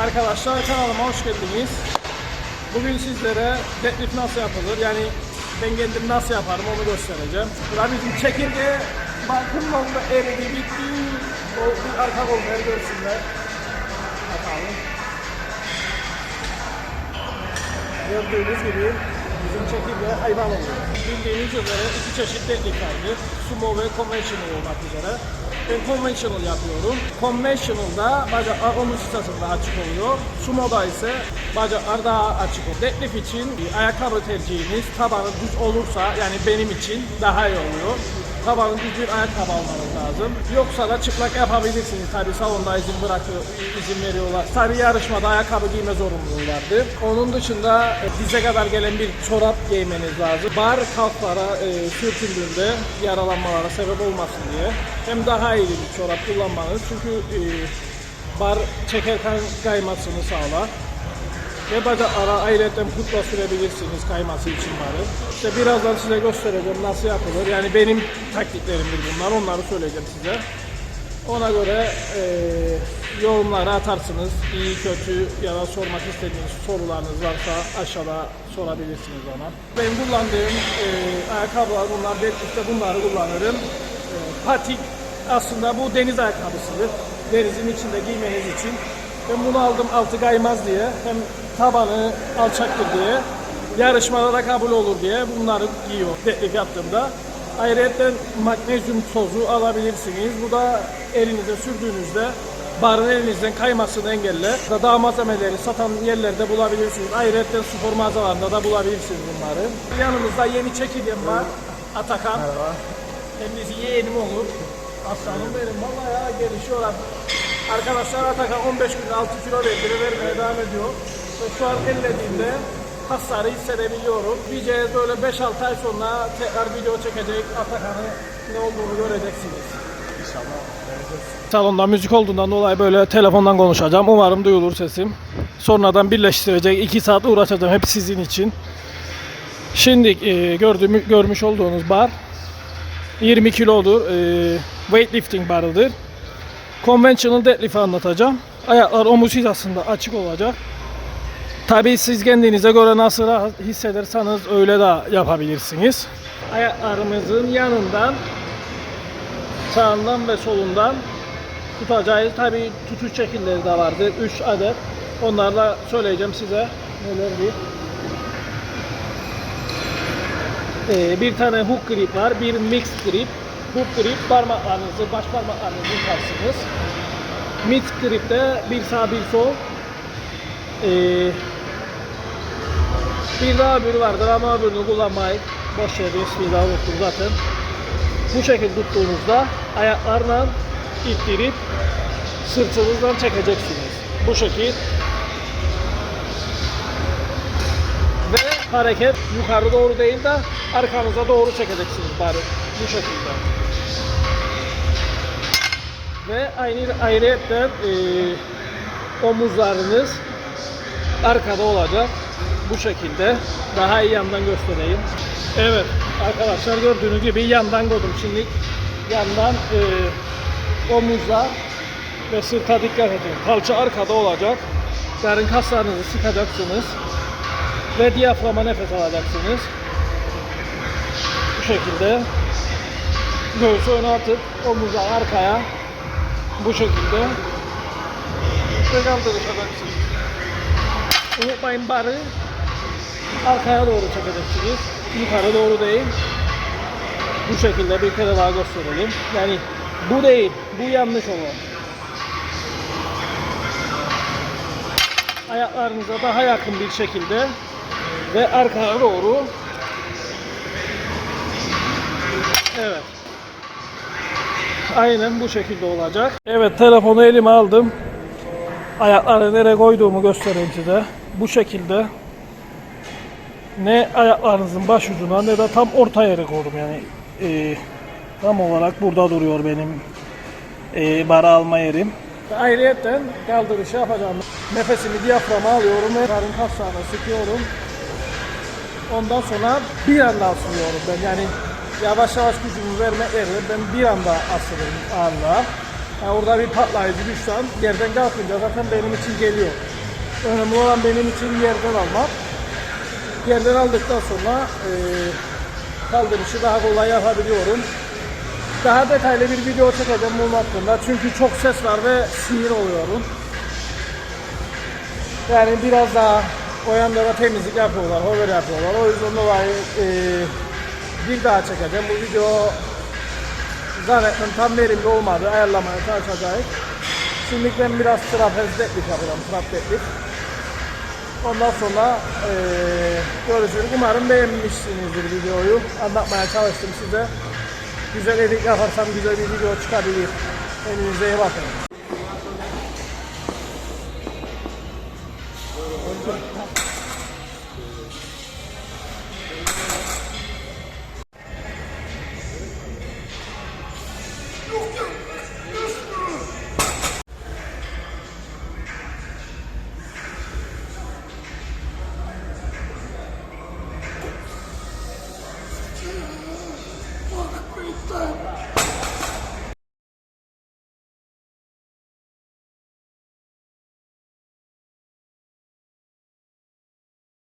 Arkadaşlar kanalıma hoş geldiniz. Bugün sizlere deadlift nasıl yapılır yani ben kendim nasıl yaparım onu göstereceğim. Burada bizim çekirge bakım yolunda eridi bitti. O bir arka kolları görsünler. Bakalım. Gördüğünüz gibi bizim çekirge hayvan oluyor. Bildiğiniz üzere iki çeşit teknik vardır. Sumo ve conventional olmak üzere. Ben conventional yapıyorum. Conventional'da bacaklar omuz hizasında açık oluyor. Sumo'da ise bacaklar daha açık oluyor. Deadlift için ayakkabı tercihiniz tabanı düz olursa yani benim için daha iyi oluyor. Tabanı düz bir ayakkabı almanız lazım. Yoksa da çıplak yapabilirsiniz. Tabi salonda izin bırakıyor, izin veriyorlar. Tabi yarışmada ayakkabı giyme zorunluluğu vardır. Onun dışında e, dize kadar gelen bir çorap giymeniz lazım. Bar kalklara e, sürtüldüğünde yaralanmalara sebep olmasın diye. Hem daha iyi bir çorap kullanmanız. Çünkü e, bar çekerken kaymasını sağlar. Ve bacaklara ayrıca kutla sürebilirsiniz kayması için varı. İşte birazdan size göstereceğim nasıl yapılır. Yani benim taktiklerimdir bunlar. Onları söyleyeceğim size. Ona göre e, yorumlara atarsınız. İyi, kötü ya da sormak istediğiniz sorularınız varsa aşağıda sorabilirsiniz ona. Benim kullandığım e, ayakkabılar bunlar. Deadlift'te bunları kullanırım. E, patik aslında bu deniz ayakkabısıdır. Denizin içinde giymeniz için. Ben bunu aldım altı kaymaz diye. Hem tabanı alçaktır diye. Yarışmada da kabul olur diye bunları giyiyor deadlift yaptığımda. Ayrıca magnezyum tozu alabilirsiniz. Bu da elinize sürdüğünüzde barın elinizden kaymasını engeller. Gıda malzemeleri satan yerlerde bulabilirsiniz. Ayrıca spor mağazalarında da bulabilirsiniz bunları. Yanımızda yeni çekirgem var. Atakan. Kendisi yeğenim olur. Aslanım benim. Vallahi ya gelişiyorlar. Arkadaşlar Atakan 15 gün 6 kilo verdi ve vermeye devam ediyor. Ve şu an ellediğimde kasları hissedebiliyorum. Diyeceğiz böyle 5-6 ay sonra tekrar video çekecek Atakan'ı ne olduğunu göreceksiniz. Salonda müzik olduğundan dolayı böyle telefondan konuşacağım. Umarım duyulur sesim. Sonradan birleştirecek 2 saat uğraşacağım hep sizin için. Şimdi e, gördüğüm, görmüş olduğunuz bar 20 kilodur. E, weightlifting barıdır. Conventional deadlift'i anlatacağım. Ayaklar omuz hizasında açık olacak. Tabii siz kendinize göre nasıl hissederseniz öyle de yapabilirsiniz. Ayaklarımızın yanından sağından ve solundan tutacağız. Tabii tutuş şekilleri de vardır. 3 adet. Onlarla söyleyeceğim size nelerdir. Ee, bir tane hook grip var, bir mixed grip. Hook grip parmaklarınızı, baş parmaklarınızı yıkarsınız. Mixed grip'te bir sağ bir sol. Ee, daha öbürü vardır ama öbürünü kullanmayın. Boş yere bir daha unuttum zaten. Bu şekilde tuttuğunuzda ayaklarla ittirip sırtınızdan çekeceksiniz. Bu şekil. Ve hareket yukarı doğru değil de arkanıza doğru çekeceksiniz bari. Bu şekilde. Ve aynı ayrıyetten e, omuzlarınız arkada olacak. Bu şekilde. Daha iyi yandan göstereyim. Evet arkadaşlar gördüğünüz gibi yandan koydum. Şimdi yandan e, omuzlar ve sırta dikkat edin. Kalça arkada olacak. Karın kaslarınızı sıkacaksınız. Ve diyaframa nefes alacaksınız. Bu şekilde. Göğsü öne atıp omuzlar arkaya. Bu şekilde. Ve kaldırışacaksınız. Unutmayın barı arkaya doğru çekeceksiniz. Yukarı doğru değil. Bu şekilde bir kere daha gösterelim. Yani bu değil, bu yanlış olan. Ayaklarınıza daha yakın bir şekilde ve arkaya doğru. Evet. Aynen bu şekilde olacak. Evet telefonu elime aldım. Ayakları nereye koyduğumu göstereyim size. Bu şekilde ne ayaklarınızın baş ucuna ne de tam orta yere koydum yani e, tam olarak burada duruyor benim e, bara alma yerim. Ayrıyeten kaldırışı yapacağım. Nefesimi diyaframa alıyorum ve karın kaslarına sıkıyorum. Ondan sonra bir anda asılıyorum ben yani yavaş yavaş gücümü vermek yerine ben bir anda asılırım ağırlığa. Yani orada bir patlayıcı güç var. Yerden kalkınca zaten benim için geliyor. Önemli olan benim için yerden almak. Yerden aldıktan sonra e, kaldırışı daha kolay yapabiliyorum. Daha detaylı bir video çekeceğim bunun hakkında. Çünkü çok ses var ve sinir oluyorum. Yani biraz daha o yanda da temizlik yapıyorlar, hover yapıyorlar. O yüzden dolayı e, bir daha çekeceğim. Bu video zannetmem tam verimli olmadı. Ayarlamaya çalışacağız. Şimdi ben biraz trapez deadlift yapacağım. Trap deadlift. Ondan sonra e, görüşürüz. Umarım beğenmişsinizdir videoyu. Anlatmaya çalıştım size. Güzel edit yaparsam güzel bir video çıkabilir. Kendinize iyi bakın. Fuck Stop!